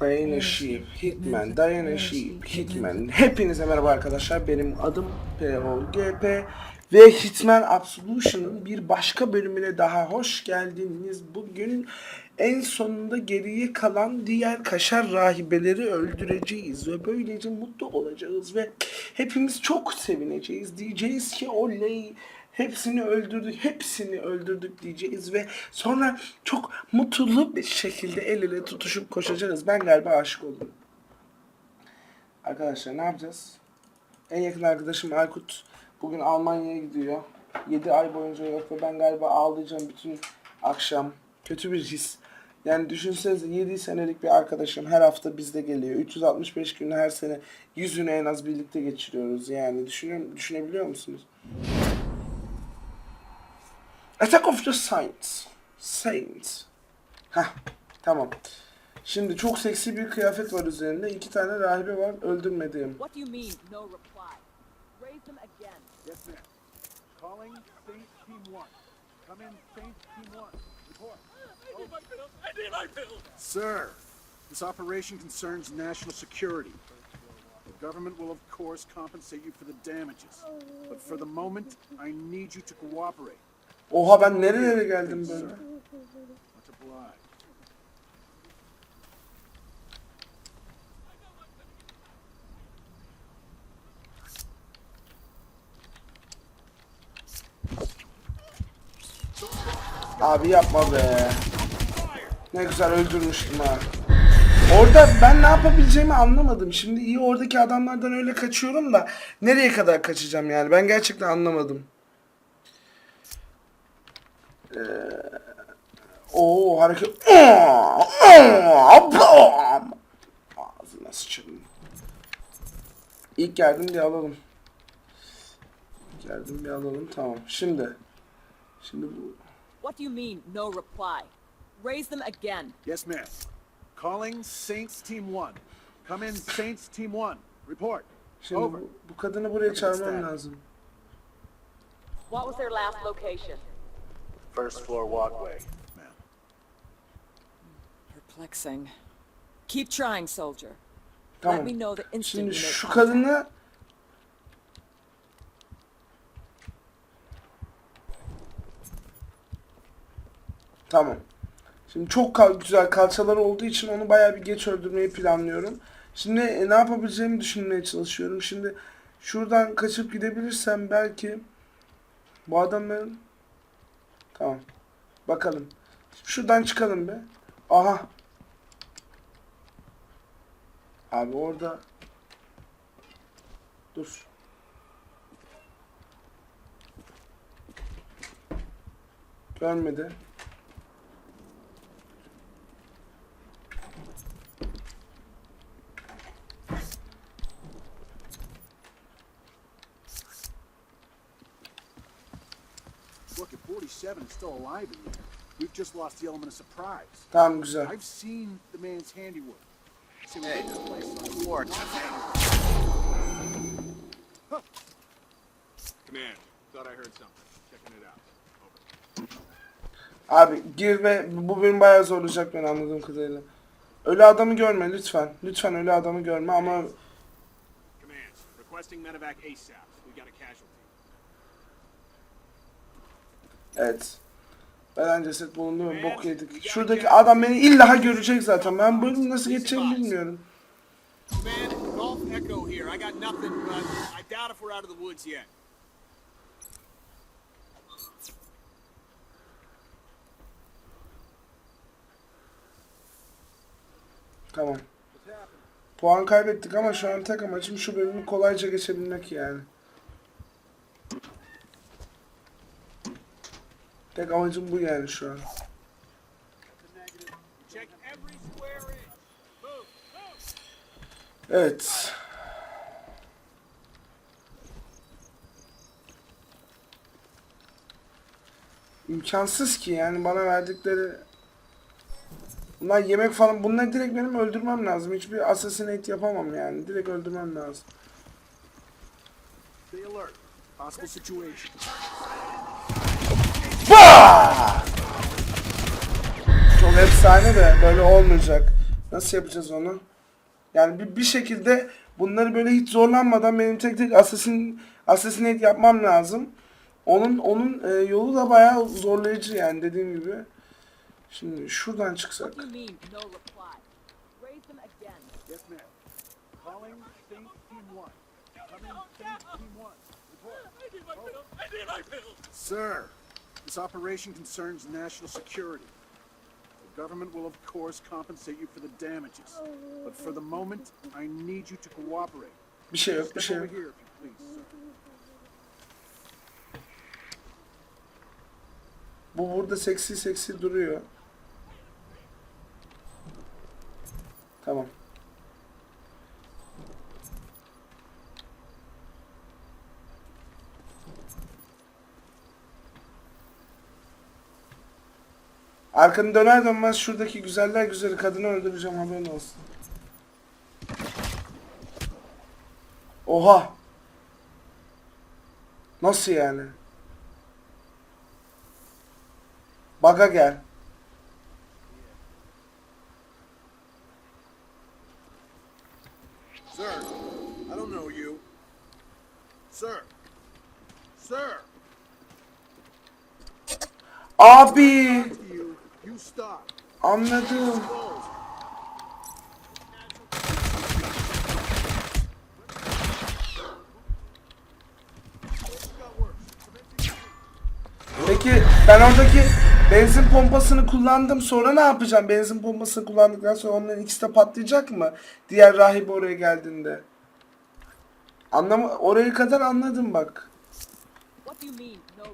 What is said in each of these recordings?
Diana Sheep, Hitman, Diana Sheep, Hitman. Hepinize merhaba arkadaşlar. Benim adım POGP ve Hitman Absolution'ın bir başka bölümüne daha hoş geldiniz. Bugün en sonunda geriye kalan diğer kaşar rahibeleri öldüreceğiz ve böylece mutlu olacağız ve hepimiz çok sevineceğiz. Diyeceğiz ki oley Hepsini öldürdük, hepsini öldürdük diyeceğiz ve sonra çok mutlu bir şekilde el ele tutuşup koşacağız. Ben galiba aşık oldum. Arkadaşlar ne yapacağız? En yakın arkadaşım Aykut bugün Almanya'ya gidiyor. 7 ay boyunca yok ve ben galiba ağlayacağım bütün akşam. Kötü bir his. Yani düşünsenize 7 senelik bir arkadaşım her hafta bizde geliyor. 365 gün her sene yüzünü en az birlikte geçiriyoruz. Yani düşünüyor, düşünebiliyor musunuz? Attack of the Saints. Saints. Heh, tamam. Şimdi çok seksi bir kıyafet var üzerinde. iki tane rahibe var. Öldürmediğim. What do you mean, no reply? Raise them again. Yes, ma'am. Calling Saint Team 1. Come in, Saint Team 1. Report. I need my pills! I need my pills! Sir, this operation concerns national security. The government will, of course, compensate you for the damages. But for the moment, I need you to cooperate. Oha ben nerelere geldim böyle? Abi yapma be. Ne güzel öldürmüştüm ha. Orada ben ne yapabileceğimi anlamadım. Şimdi iyi oradaki adamlardan öyle kaçıyorum da nereye kadar kaçacağım yani? Ben gerçekten anlamadım. Ee, o hareket. Ağzına sıçradım. İlk yardım bir alalım. İlk yardım bir alalım. Tamam. Şimdi. Şimdi bu What do you mean, no reply? Raise them again. Yes, ma'am. Calling Saints Team 1. Come in, Saints Team 1. Report. Şimdi Over. bu, bu kadını buraya çağırmam lazım. What was their last location? First floor walkway. Ma'am. Perplexing. Keep trying, soldier. Tamam. Let me know the instant Şimdi you make şu contact. kadını Tamam. Şimdi çok kal- güzel kalçaları olduğu için onu bayağı bir geç öldürmeyi planlıyorum. Şimdi e, ne yapabileceğimi düşünmeye çalışıyorum. Şimdi şuradan kaçıp gidebilirsem belki bu adamların Tamam. Bakalım. Şuradan çıkalım be. Aha. Abi orada Dur. Görmedi. Look, if 47 is still alive in here, we've just lost the element of surprise. Tamam güzel. I've seen the man's handiwork. See, put this place on War. Command, thought I heard something. Checking it out. Over. Abi gir ve bu benim bayağı zorlayacak beni anladığım kadarıyla. Ölü adamı görme lütfen. Lütfen ölü adamı görme ama Command, requesting medevac ASAP. We got a casualty. Evet. Beden ceset bulundu ve bok yedik. Şuradaki adam beni illa görecek zaten. Ben bölümü nasıl geçeceğimi bilmiyorum. Tamam. Puan kaybettik ama şu an tek amacım şu bölümü kolayca geçebilmek yani. Tek amacım bu yani şu an. Evet. İmkansız ki yani bana verdikleri Bunlar yemek falan bunları direkt benim öldürmem lazım. Hiçbir assassinate yapamam yani. Direkt öldürmem lazım. Stay alert. Possible situation. Çok Çok efsane de böyle olmayacak. Nasıl yapacağız onu? Yani bir, bir şekilde bunları böyle hiç zorlanmadan benim tek tek assassin, assassinate yapmam lazım. Onun onun e, yolu da bayağı zorlayıcı yani dediğim gibi. Şimdi şuradan çıksak. What do you mean, no reply? Raise them again. Yes, ma'am. Calling Saint Team 1. Coming Saint Team 1. Report. Sir, this operation concerns national security. The government will, of course, compensate you for the damages. But for the moment, I need you to cooperate. Bir şey yok, bir Step şey over yok. here, if you please, sir. Bu burada seksi seksi duruyor. Tamam. Arkanı döner dönmez şuradaki güzeller güzeli kadını öldüreceğim haberin olsun. Oha. Nasıl yani? Baga gel. Sir, I don't know you. Sir. Sir. Abi To you, you stop. Anladım. Peki ben oradaki benzin pompasını kullandım sonra ne yapacağım? Benzin pompasını kullandıktan sonra onların ikisi de patlayacak mı? Diğer rahip oraya geldiğinde. Anlamı orayı kadar anladım bak. What do you mean, no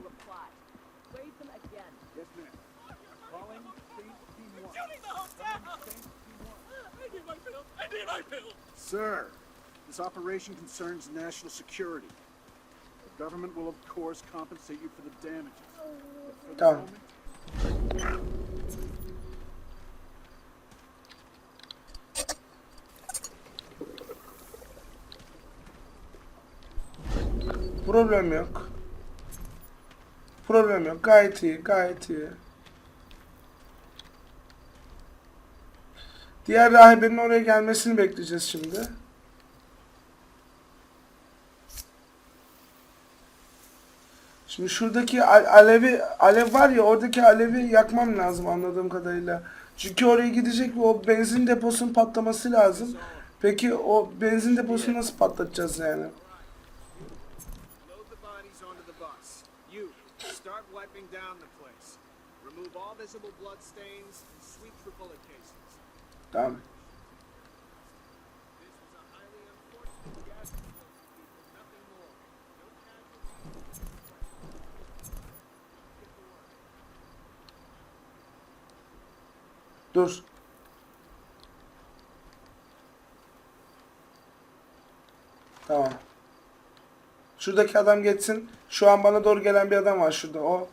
Saint Team 1. Sir, this operation concerns national security. The government will, of course, compensate you for the damages. But for the moment, Problem yok. Problem yok. Gayet iyi, gayet iyi. Diğer rahibenin oraya gelmesini bekleyeceğiz şimdi. Şimdi şuradaki al- alevi alev var ya oradaki alevi yakmam lazım anladığım kadarıyla. Çünkü oraya gidecek ve o benzin deposunun patlaması lazım. Peki o benzin deposunu nasıl patlatacağız yani? Start wiping down the place. Remove all visible blood stains and sweep through bullet casings. Tamam. Dur. Tamam. Şuradaki adam geçsin. Şu an bana doğru gelen bir adam var şurada. O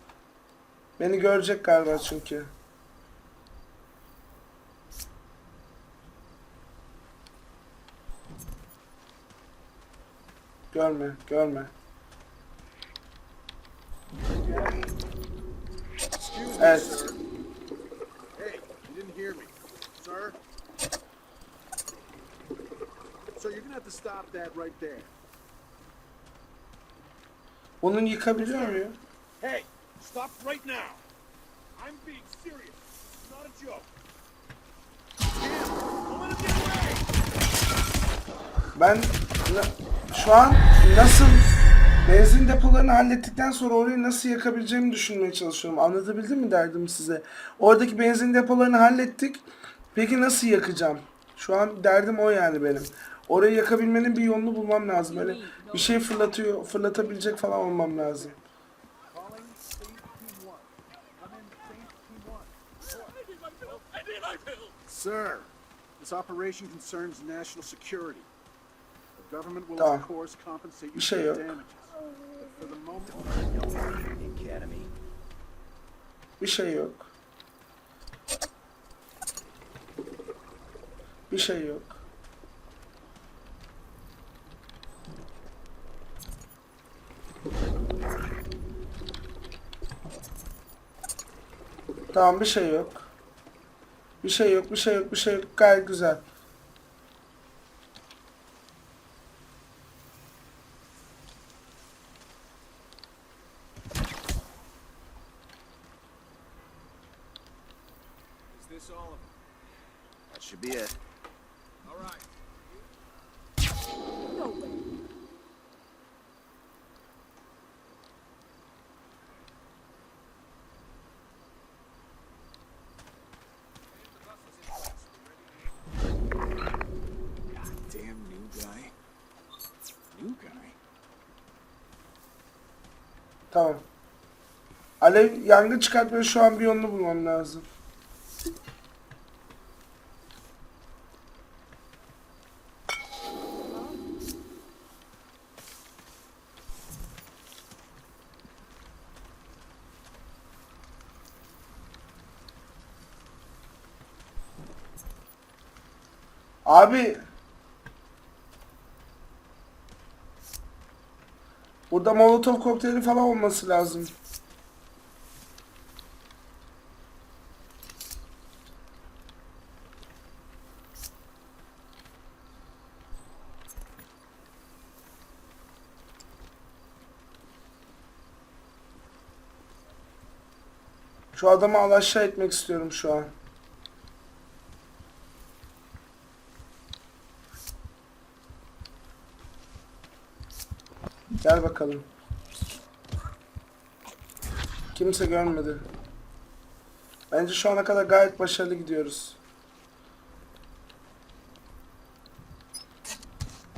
beni görecek galiba çünkü. Görme, görme. excuse me, Evet. sir. Hey, you didn't hear me. Sir? Sir, you're gonna have to stop that right there. Bunun yıkabiliyor muyum? Hey, stop right now. I'm being serious. It's not a joke. Ben şu an nasıl benzin depolarını hallettikten sonra orayı nasıl yakabileceğimi düşünmeye çalışıyorum. Anlatabildim mi derdim size? Oradaki benzin depolarını hallettik. Peki nasıl yakacağım? Şu an derdim o yani benim. Orayı yakabilmenin bir yolunu bulmam lazım. Öyle bir şey fırlatıyor, fırlatabilecek falan olmam lazım. Calling Saint Team 1. Come in, Saint Team 1. Sir, this operation concerns national security. Tamam. Bir şey yok. Bir şey yok. Bir şey yok. Tamam bir şey yok. Bir şey yok, bir şey yok, bir şey yok. Gayet güzel. This all of them? That should be it. All right. No way. Damn new guy. New guy? Tamam. Alev yangın çıkartmaya şu an bir yolunu bulmam lazım. Abi Burada Molotov kokteyli falan olması lazım. Şu adamı alaşağı etmek istiyorum şu an. Gel bakalım. Kimse görmedi. Bence şu ana kadar gayet başarılı gidiyoruz.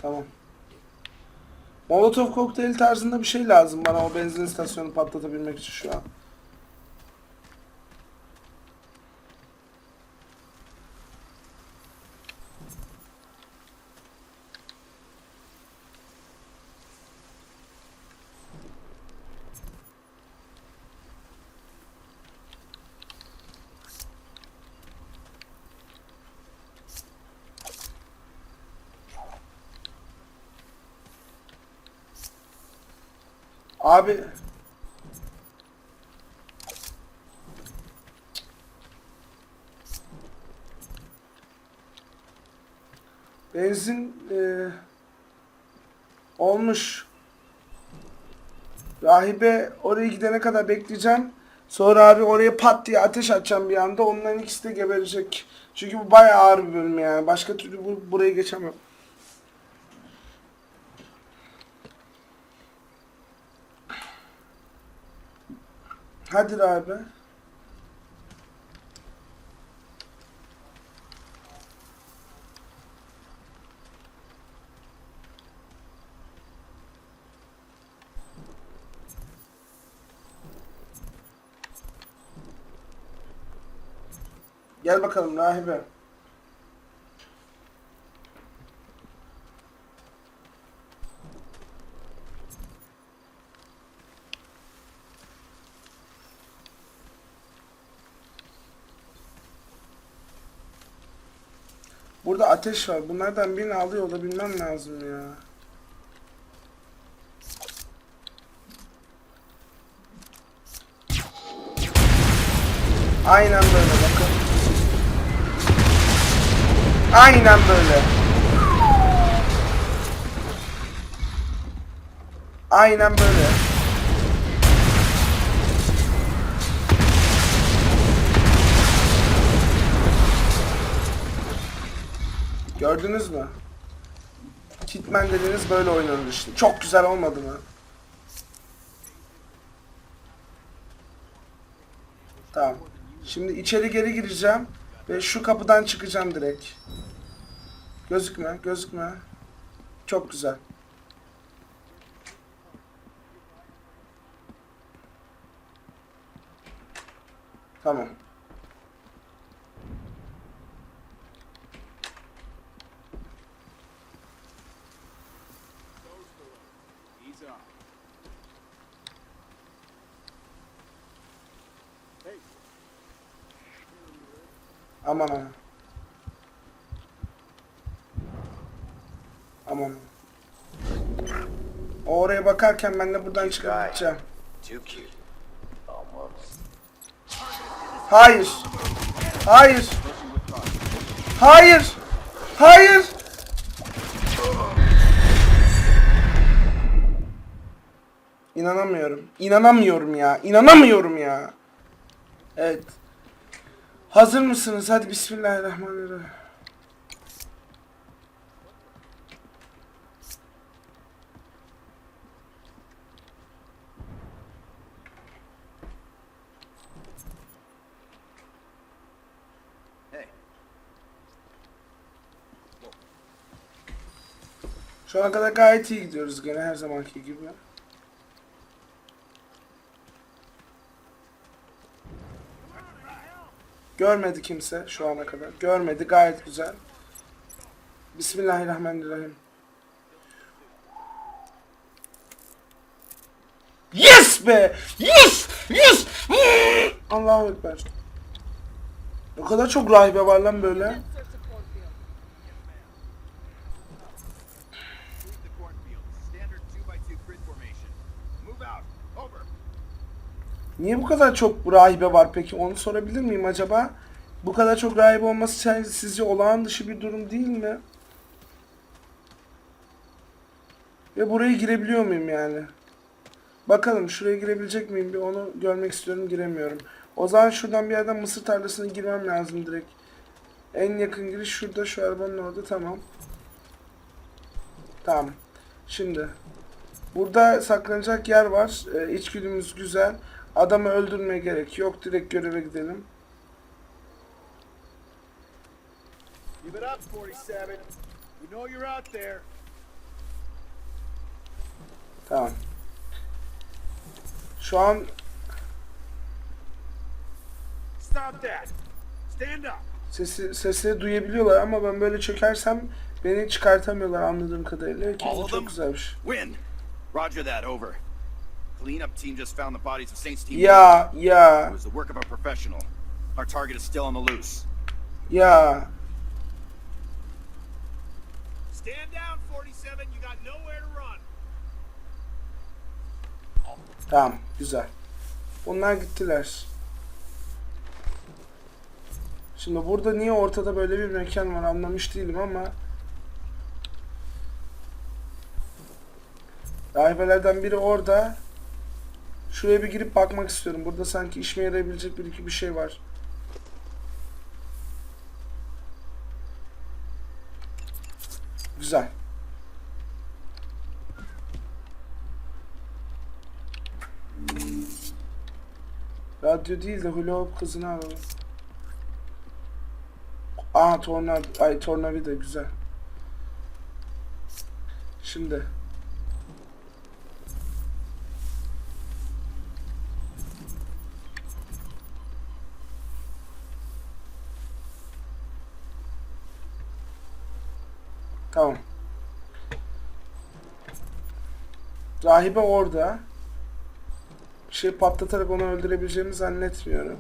Tamam. Molotov kokteyl tarzında bir şey lazım bana o benzin istasyonu patlatabilmek için şu an. Abi Benzin e, olmuş. Rahibe oraya gidene kadar bekleyeceğim. Sonra abi oraya pat diye ateş açacağım bir anda. Onların ikisi de geberecek. Çünkü bu bayağı ağır bir bölüm yani. Başka türlü bu, burayı geçemem. Hadi abi. Gel bakalım rahibe. Burada ateş var. Bunlardan birini alıyor olabilmem lazım ya. Aynen böyle bakın. Aynen böyle. Aynen böyle. Gördünüz mü? Hitman dediğiniz böyle oynanır işte. Çok güzel olmadı mı? Tamam. Şimdi içeri geri gireceğim ve şu kapıdan çıkacağım direkt. Gözükme, gözükme. Çok güzel. Tamam. Aman aman. Aman. O oraya bakarken ben de buradan. Almost. Hayır. Hayır. Hayır. Hayır. İnanamıyorum. İnanamıyorum ya. İnanamıyorum ya. Evet. Hazır mısınız? Hadi bismillahirrahmanirrahim. Şu ana kadar gayet iyi gidiyoruz gene her zamanki gibi. Görmedi kimse şu ana kadar. Görmedi gayet güzel. Bismillahirrahmanirrahim. Yes be! Yes! Yes! Allahu Ekber. O kadar çok rahibe var lan böyle. Search the cornfield. sweep the cornfield. Standard 2 by 2 grid formation. Move out. Over. Niye bu kadar çok rahibe var peki? Onu sorabilir miyim acaba? Bu kadar çok rahibe olması sizce olağan dışı bir durum değil mi? Ve buraya girebiliyor muyum yani? Bakalım şuraya girebilecek miyim? Bir onu görmek istiyorum giremiyorum. O zaman şuradan bir yerden mısır tarlasına girmem lazım direkt. En yakın giriş şurada şu arabanın orada tamam. Tamam. Şimdi Burada saklanacak yer var. Ee, içgüdümüz güzel. Adamı öldürmeye gerek yok. Direkt göreve gidelim. Give it up, 47. We know you're out there. Tamam. Şu an Stop that. Stand up. sesi sesleri duyabiliyorlar ama ben böyle çökersem beni çıkartamıyorlar anladığım kadarıyla. Ki bu çok güzelmiş. Win. Roger that. Over. Cleanup team just found the bodies of Saints team. Ya It ya was the work of a professional. Our target is still on the loose. ya. Stand down, 47. You got nowhere to run. Tamam güzel. Onlar gittiler. Şimdi burada niye ortada böyle bir mekan var anlamış değilim ama Rahibelerden biri orada. Şuraya bir girip bakmak istiyorum. Burada sanki işime yarayabilecek bir iki bir şey var. Güzel. Radyo değil de hula hoop kızını alalım. Aa tornado, ay tornavida güzel. Şimdi. Tamam. Rahibe orada. Bir şey patlatarak onu öldürebileceğimi zannetmiyorum.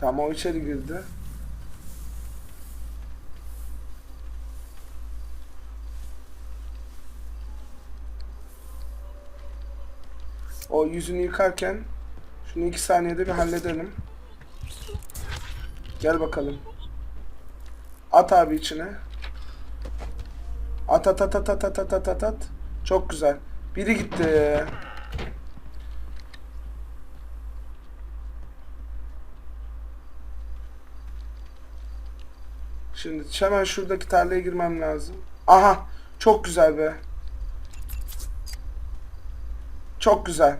Tamam o içeri girdi. O yüzünü yıkarken şunu iki saniyede bir halledelim. Gel bakalım. At abi içine. At at at at at at at at at. Çok güzel. Biri gitti. Şimdi hemen şuradaki tarlaya girmem lazım. Aha! Çok güzel be. Çok güzel.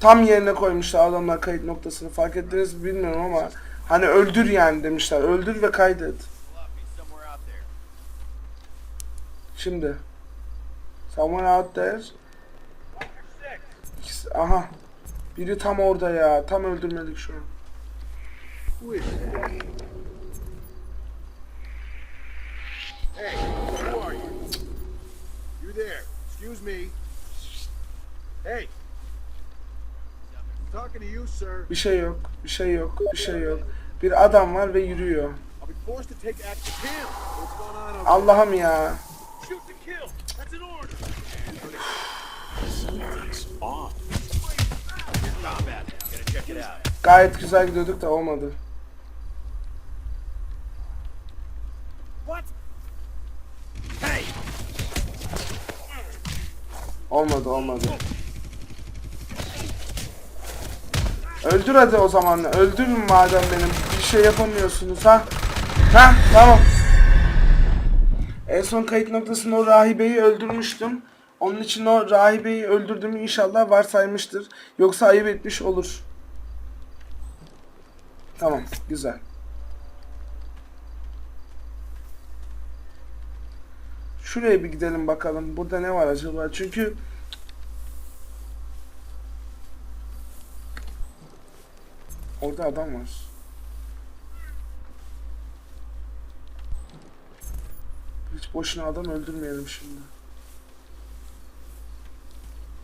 Tam yerine koymuşlar adamlar kayıt noktasını. Fark ettiniz mi bilmiyorum ama hani öldür yani demişler. Öldür ve kaydet. Şimdi. Someone out there. Aha. Biri tam orada ya. Tam öldürmedik şu an. Hey, who are you? You there? Excuse me. Hey. Bir şey yok, bir şey yok, bir şey yok. Bir adam var ve yürüyor. Allah'ım ya. Gayet güzel gidiyorduk da olmadı. Olmadı olmadı. Öldür hadi o zaman. Öldürün madem benim. Bir şey yapamıyorsunuz ha. Ha tamam. En son kayıt noktasında o rahibeyi öldürmüştüm. Onun için o rahibeyi öldürdüğümü inşallah varsaymıştır. Yoksa ayıp etmiş olur. Tamam güzel. Şuraya bir gidelim bakalım. Burada ne var acaba? Çünkü Orada adam var. Hiç boşuna adam öldürmeyelim şimdi.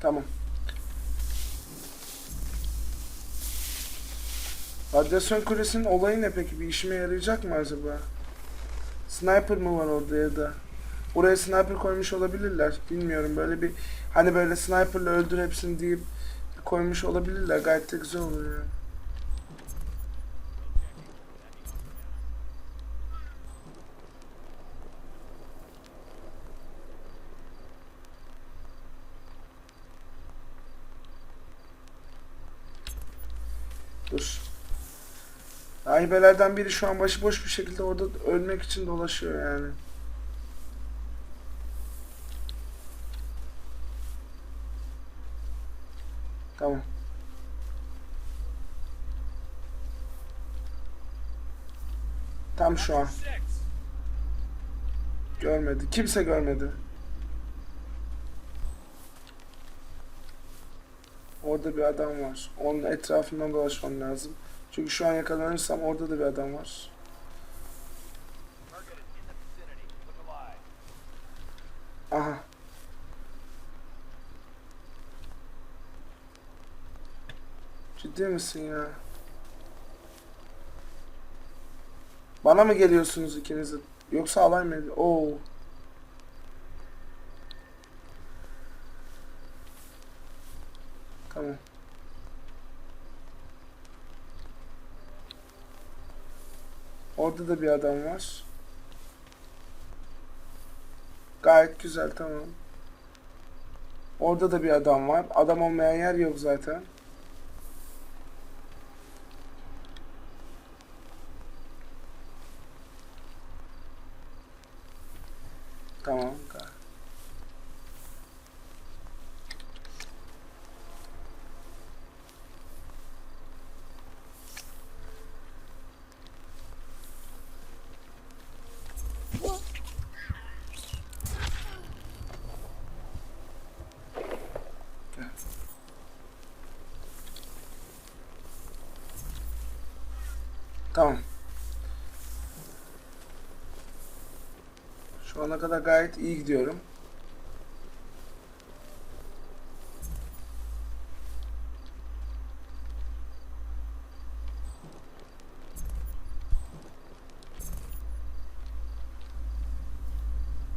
Tamam. Radyasyon kulesinin olayı ne peki? Bir işime yarayacak mı acaba? Sniper mı var orada ya da? Oraya sniper koymuş olabilirler. Bilmiyorum böyle bir hani böyle sniperla öldür hepsini deyip koymuş olabilirler. Gayet de güzel olur yani. Dur. Rahibelerden biri şu an başıboş bir şekilde orada ölmek için dolaşıyor yani. Tamam. Tam şu an. Görmedi. Kimse görmedi. Orada bir adam var. Onun etrafından dolaşmam lazım. Çünkü şu an yakalanırsam orada da bir adam var. Aha. Ciddi misin ya? Bana mı geliyorsunuz ikiniz? Yoksa alay mı? Oo. Tamam. Orada da bir adam var. Gayet güzel tamam. Orada da bir adam var. Adam olmayan yer yok zaten. Tamam. Tamam. Şu ana kadar gayet iyi gidiyorum.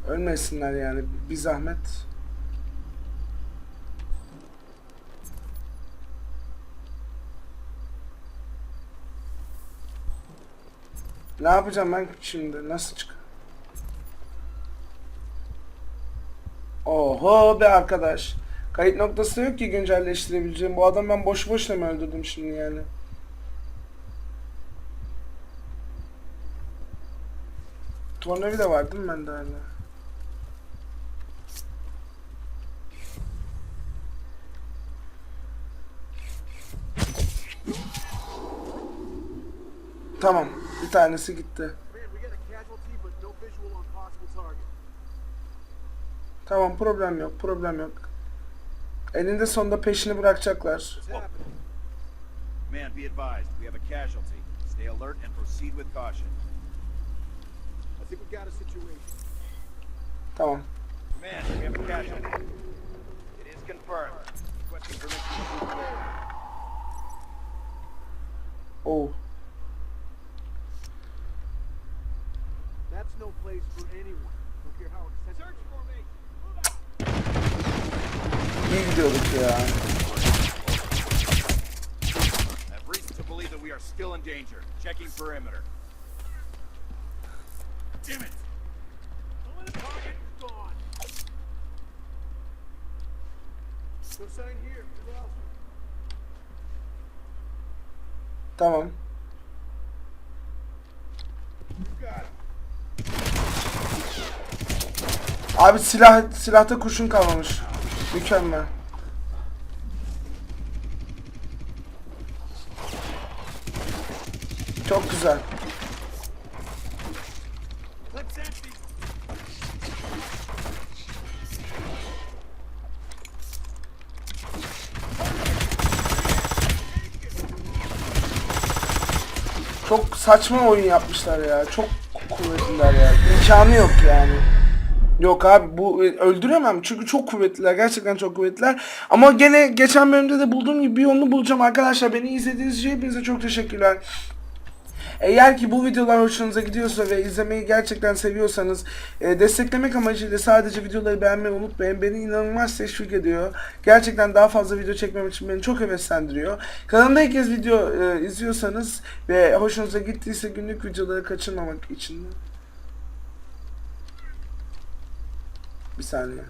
Ölmesinler yani bir zahmet. Ne yapacağım ben şimdi? Nasıl çık? Oho be arkadaş. Kayıt noktası yok ki güncelleştirebileceğim. Bu adam ben boş boşuna mı öldürdüm şimdi yani? Tornavida var değil mi bende hala? Tamam. Bir tanesi gitti. Man. Tamam problem yok. Problem yok. Elinde sonunda peşini bırakacaklar. Man, be advised. We have a casualty. Stay alert and proceed with caution. I think we got a situation. Tamam. Command, we have a casualty. It is confirmed. Requesting permission to move forward. Place for anyone. Don't care how eccentric. Search formation. İyi gidiyorduk ya. Have reason to believe that we are still in danger. Checking perimeter. Damn it! Some the target is gone. No sign here. Who else? Tamam. You got him. Abi silah silahta kurşun kalmamış. Mükemmel. Çok güzel. Çok saçma oyun yapmışlar ya. Çok kuvvetliler ya. İmkanı yok yani. Yok abi bu e, öldüremem çünkü çok kuvvetliler. Gerçekten çok kuvvetliler. Ama gene geçen bölümde de bulduğum gibi bir yolunu bulacağım arkadaşlar. Beni izlediğiniz için hepinize çok teşekkürler. Eğer ki bu videolar hoşunuza gidiyorsa ve izlemeyi gerçekten seviyorsanız e, desteklemek amacıyla sadece videoları beğenmeyi unutmayın. Beni inanılmaz teşvik ediyor. Gerçekten daha fazla video çekmem için beni çok heveslendiriyor. Kanalımda ilk kez video e, izliyorsanız ve hoşunuza gittiyse günlük videoları kaçırmamak için bir saniye.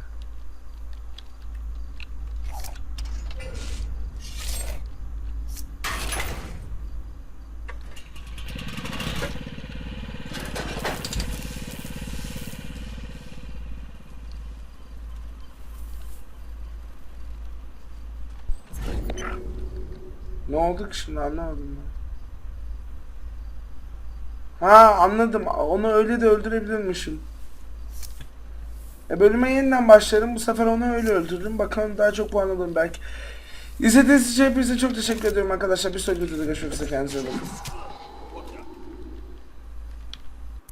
Ne oldu ki şimdi anlamadım ben. Ha anladım. Onu öyle de öldürebilirmişim. E bölüme yeniden başlarım. Bu sefer onu öyle öldürürüm. Bakalım daha çok puan alırım belki. İzlediğiniz için hepinize çok teşekkür ediyorum arkadaşlar. Bir sonraki videoda görüşmek üzere. Kendinize bakın.